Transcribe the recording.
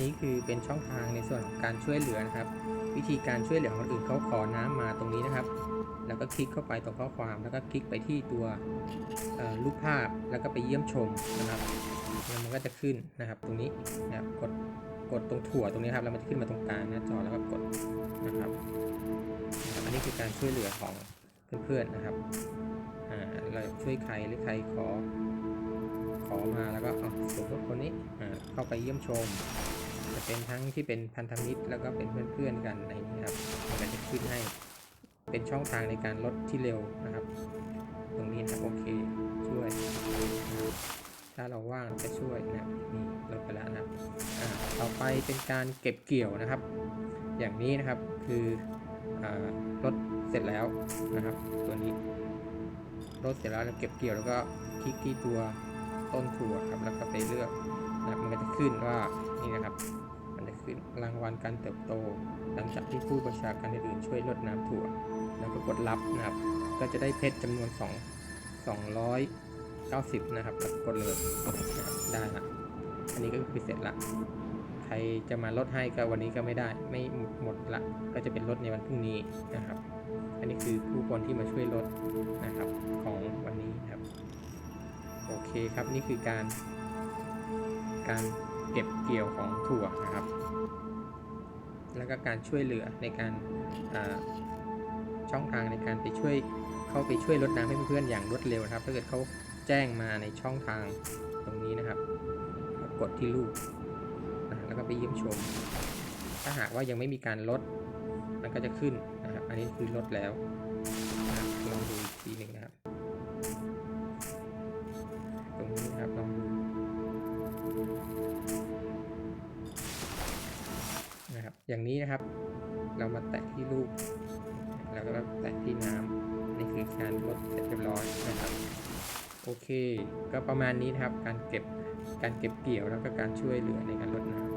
นี้คือเป็นช่องทางในส่วนของการช่วยเหลือนะครับ วิธีการช่วยเหลือคนอื่นเขาขอน้ำมาตรงนี้นะครับ แล้วก็คลิกเข้าไปตรงข้อความ แล้วก็คลิกไปที่ตัวรูปภาพแล้วก็ไปเยี่ยมชมนะครับแล้วมันก็จะขึ้นนะครับ ตรงนี้นะครับกดกดตรงถั่วตรงนี้ครับแล้วมันจะขึ้นมาตรงกลางหน้าจอแล้วก็กดนะครับอันนี้คือการช่วยเหลือของเพื่อนๆนะครับเราช่วยใครหรือใครขอขอมาแล้วก็เอาสมมติคนนี้เข้าไปเยี่ยมชม จะเป็นทั้งที่เป็นพันธมิตรแล้วก็เป็นเพื่อนๆกันในนี้ครับมันก็จะขึ้นให้เป็นช่องทางในการลดที่เร็วนะครับ ตรงนี้นะครับโอเคช่วย ถ้าเราว่างจะช่วยนะนี่ลดไปแล้วนะอ่าต่อไปเป็นการเก็บเกี่ยวนะครับ อย่างนี้นะครับคืออ่าลดเสร็จแล้วนะครับ ตัวนี้ลดเสร็จแล้วเราเก็บเกี่ยวแล้วก็คลิกที่ตัวต้นถั่วครับแล้วก็ไปเลือกนะมันก็จะขึ้นว่านี่นะครับ ขึ้นรางวัลการเติบโต หลังจากที่ผู้ประชาการอื่นช่วยลดน้ำถั่ว แล้วก็กดรับนะครับ ก็จะได้เพชรจำนวน 2 290 นะครับแล้วกดเลยนะครับได้ละอันนี้ก็คือเสร็จละใครจะมาลดให้ก็วันนี้ก็ไม่ได้ ไม่หมดละก็จะเป็นลดในวันพรุ่งนี้นะครับ อันนี้คือผู้คนที่มาช่วยลดนะครับของวันนี้ครับโอเคครับนี่คือการการเก็บเกี่ยวของถั่วนะครับ แล้วก็การช่วยเหลือในการาช่องทางในการไปช่วยเข้าไปช่วยลดน้ำให้เพื่อนๆอย่างรวดเร็วนะครับ ถ้าเกิดเขาแจ้งมาในช่องทางตรงนี้นะครับ กดที่รูปนะแล้วก็ไปเยี่ยมชม ถ้าหากว่ายังไม่มีการลดมันก็จะขึ้นนะครับ อันนี้คือลดแล้วลองดูอีกทีหนึ่งนะครับ อย่างนี้นะครับ เรามาแตะที่รูปแล้วก็แตะที่น้ำนี่คือการลดเสร็จเรียบร้อยนะครับโอเค ก็ประมาณนี้นะครับการเก็บการเก็บเกี่ยวแล้วก็การช่วยเหลือในการลดน้ำ